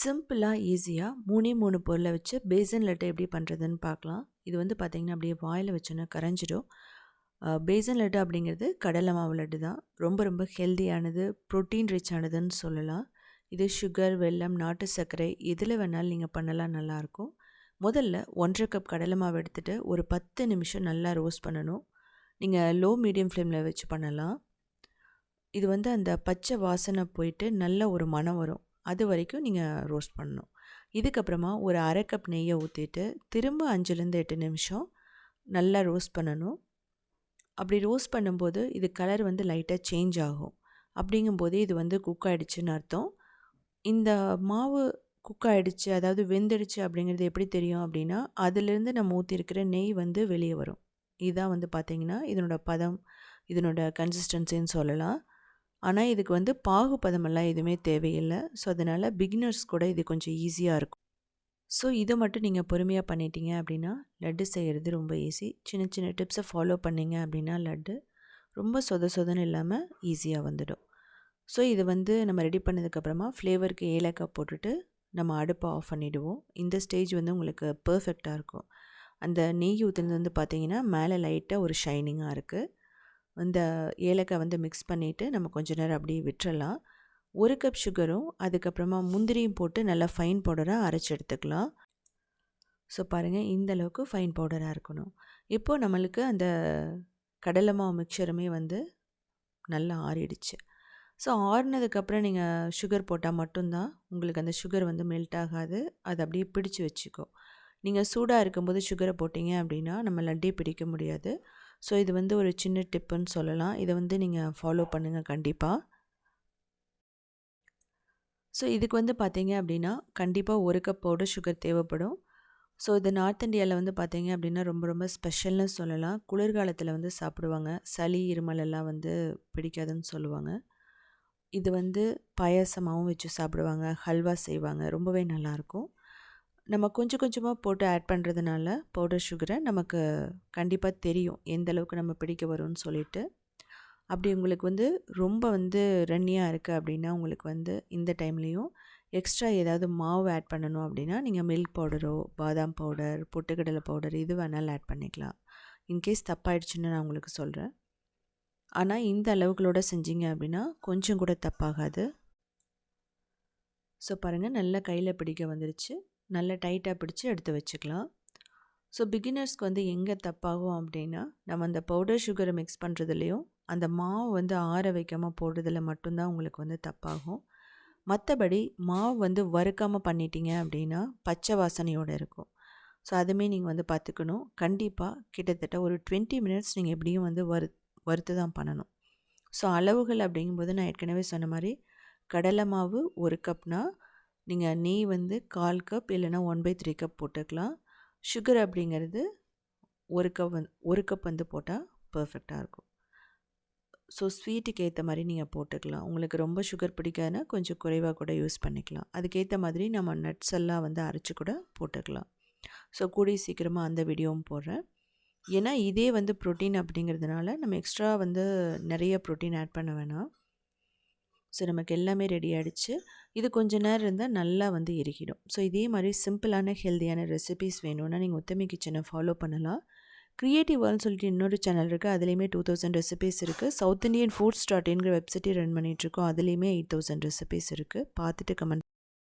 சிம்பிளாக ஈஸியாக மூணே மூணு பொருளை வச்சு பேசன் லட்டு எப்படி பண்ணுறதுன்னு பார்க்கலாம். இது வந்து பார்த்திங்கன்னா அப்படியே வாயில் வச்சோன்னா கரைஞ்சிடும். பேசன் லட்டு அப்படிங்கிறது கடலை மாவு லட்டு தான். ரொம்ப ரொம்ப ஹெல்த்தியானது ப்ரோட்டீன் ரிச் ஆனதுன்னு சொல்லலாம். இது சுகர் வெல்லம் நாட்டு சர்க்கரை எதில் வேணாலும் நீங்கள் பண்ணலாம் நல்லாயிருக்கும். முதல்ல ஒன்றரை கப் கடலை மாவு எடுத்துகிட்டு ஒரு பத்து நிமிஷம் நல்லா ரோஸ்ட் பண்ணணும். நீங்கள் லோ மீடியம் ஃப்ளேமில் வச்சு பண்ணலாம். இது வந்து அந்த பச்சை வாசனை போயிட்டு நல்ல ஒரு மனம் வரும். அது வரைக்கும் நீங்கள் ரோஸ்ட் பண்ணணும். இதுக்கப்புறமா ஒரு அரை கப் நெய்யை ஊற்றிட்டு திரும்ப அஞ்சுலேருந்து எட்டு நிமிஷம் நல்லா ரோஸ்ட் பண்ணணும். அப்படி ரோஸ்ட் பண்ணும்போது இது கலர் வந்து லைட்டாக சேஞ்ச் ஆகும். அப்படிங்கும்போது இது வந்து குக் ஆகிடுச்சின்னு அர்த்தம். இந்த மாவு குக் ஆகிடுச்சு அதாவது வெந்துடுச்சு அப்படிங்கிறது எப்படி தெரியும் அப்படின்னா அதுலேருந்து நம்ம ஊற்றிருக்கிற நெய் வந்து வெளியே வரும். இதுதான் வந்து பார்த்திங்கன்னா இதனோட பதம் இதனோட கன்சிஸ்டன்சின்னு சொல்லலாம். ஆனால் இதுக்கு வந்து பாகுபதமெல்லாம் எதுவுமே தேவையில்லை. ஸோ அதனால் பிகினர்ஸ் கூட இது கொஞ்சம் ஈஸியாக இருக்கும். ஸோ இதை மட்டும் நீங்கள் பொறுமையாக பண்ணிட்டீங்க அப்படின்னா லட்டு செய்கிறது ரொம்ப ஈஸி சின்ன சின்ன டிப்ஸை ஃபாலோ பண்ணிங்க அப்படின்னா லட்டு ரொம்ப சொத சொதன்னு இல்லாமல் ஈஸியாக வந்துடும். ஸோ இது வந்து நம்ம ரெடி பண்ணதுக்கப்புறமா ஃப்ளேவருக்கு ஏலக்காய் போட்டுட்டு நம்ம அடுப்பை ஆஃப் பண்ணிவிடுவோம் இந்த ஸ்டேஜ் வந்து உங்களுக்கு பர்ஃபெக்டாக இருக்கும். அந்த நெய் ஊற்றுனது வந்து பார்த்திங்கன்னா மேலே லைட்டாக ஒரு ஷைனிங்காக இருக்குது இந்த ஏலக்காய் வந்து மிக்ஸ் பண்ணிவிட்டு நம்ம கொஞ்ச நேரம் அப்படியே விட்டுறலாம். ஒரு கப் சுகரும் அதுக்கப்புறமா முந்திரியும் போட்டு நல்லா ஃபைன் பவுடராக அரைச்சி எடுத்துக்கலாம். ஸோ பாருங்கள் இந்த அளவுக்கு ஃபைன் பவுடராக இருக்கணும். இப்போது நம்மளுக்கு அந்த கடலை மாவு மிக்சருமே வந்து நல்லா ஆறிடுச்சு. ஸோ ஆறினதுக்கப்புறம் நீங்கள் சுகர் போட்டால் மட்டும்தான் உங்களுக்கு அந்த சுகர் வந்து மெல்ட் ஆகாது. அது அப்படியே பிடிச்சி வச்சுக்கோ. நீங்கள் சூடாக இருக்கும்போது சுகரை போட்டிங்க அப்படின்னா நம்ம லட்டே பிடிக்க முடியாது. ஸோ இது வந்து ஒரு சின்ன டிப்புன்னு சொல்லலாம். இதை வந்து நீங்கள் ஃபாலோ பண்ணுங்கள் கண்டிப்பாக ஸோ இதுக்கு வந்து பார்த்தீங்க அப்படின்னா கண்டிப்பாக ஒரு கப் பவுடர் சுகர் தேவைப்படும். ஸோ இது நார்த் இந்தியாவில் வந்து பார்த்தீங்க அப்படின்னா ரொம்ப ரொம்ப ஸ்பெஷல்னு சொல்லலாம். குளிர்காலத்தில் வந்து சாப்பிடுவாங்க. சளி இருமல் எல்லாம் வந்து பிடிக்காதுன்னு சொல்லுவாங்க. இது வந்து பாயாசமாகவும் வச்சு சாப்பிடுவாங்க. ஹல்வா செய்வாங்க. ரொம்பவே நல்லாயிருக்கும் நம்ம கொஞ்சம் கொஞ்சமாக போட்டு ஆட் பண்ணுறதுனால பவுடர் சுகரை நமக்கு கண்டிப்பாக தெரியும் எந்த அளவுக்கு நம்ம பிடிக்க வரும்னு சொல்லிட்டு. அப்படி உங்களுக்கு வந்து ரொம்ப வந்து ரன்னியாக இருக்குது அப்படின்னா உங்களுக்கு வந்து இந்த டைம்லேயும் எக்ஸ்ட்ரா ஏதாவது மாவு ஆட் பண்ணணும் அப்படின்னா நீங்கள் மில்க் பவுடரோ பாதாம் பவுடர் பொட்டுக்கடலை பவுடர் இது வேணாலும் ஆட் பண்ணிக்கலாம். இன்கேஸ் தப்பாயிடுச்சுன்னு நான் உங்களுக்கு சொல்கிறேன் ஆனால் இந்த அளவுகளோட செஞ்சீங்க அப்படின்னா கொஞ்சம் கூட தப்பாகாது. ஸோ பாருங்கள் நல்லா கையில் பிடிக்க வந்துருச்சு. நல்லா டைட்டாக பிடிச்சி எடுத்து வச்சுக்கலாம். ஸோ பிகினர்ஸ்க்கு வந்து எங்கே தப்பாகும் அப்படின்னா நம்ம அந்த பவுடர் சுகரை மிக்ஸ் பண்ணுறதுலையும் அந்த மாவு வந்து ஆற வைக்காமல் போடுறதுல மட்டும்தான் உங்களுக்கு வந்து தப்பாகும். மற்றபடி மாவு வந்து வறுக்காமல் பண்ணிட்டீங்க அப்படின்னா பச்சை வாசனையோடு இருக்கும். ஸோ அதுமே நீங்கள் வந்து பார்த்துக்கணும் கண்டிப்பாக கிட்டத்தட்ட ஒரு டுவெண்ட்டி மினிட்ஸ் நீங்கள் எப்படியும் வந்து வறு வறுத்து தான் பண்ணணும். ஸோ அளவுகள் அப்படிங்கும்போது நான் ஏற்கனவே சொன்ன மாதிரி கடலை மாவு ஒரு கப்னால் நீங்கள் நெய் வந்து கால் கப் இல்லைனா ஒன் பை த்ரீ கப் போட்டுக்கலாம். சுகர் அப்படிங்கிறது ஒரு கப் வந்து ஒரு கப் வந்து போட்டால் பர்ஃபெக்டாக இருக்கும். ஸோ ஸ்வீட்டுக்கு ஏற்ற மாதிரி நீங்கள் போட்டுக்கலாம். உங்களுக்கு ரொம்ப சுகர் பிடிக்காதுன்னா கொஞ்சம் குறைவாக கூட யூஸ் பண்ணிக்கலாம். அதுக்கேற்ற மாதிரி நம்ம நட்ஸ் எல்லாம் வந்து அரைச்சி கூட போட்டுக்கலாம். ஸோ கூடிய சீக்கிரமாக அந்த வீடியோவும் போடுறேன். ஏன்னா இதே வந்து ப்ரோட்டீன் அப்படிங்கிறதுனால நம்ம எக்ஸ்ட்ரா வந்து நிறைய ப்ரோட்டீன் ஆட் பண்ண வேணாம். ஸோ நமக்கு எல்லாமே ரெடி ஆகிடுச்சு இது கொஞ்சம் நேரம் இருந்தால் நல்லா வந்து இறுகிடும் ஸோ இதே மாதிரி சிம்பிளான ஹெல்த்தியான ரெசிபிஸ் வேணும்னா நீங்கள் உத்தமி கிச்சனை ஃபாலோ பண்ணலாம். க்ரியேட்டிவ் வேர்ல்னு சொல்லிட்டு இன்னொரு சேனல் இருக்குது அதுலேயுமே டூ தௌசண்ட் ரெசிபிஸ் இருக்குது சவுத் இண்டியன் ஃபுட் ஸ்டார்ட்ங்கிற வெப்சைட்டே ரன் பண்ணிகிட்ருக்கோம் அதுலேயுமே எயிட் தௌசண்ட் ரெசிபீஸ் இருக்குது பார்த்துட்டு கமெண்ட்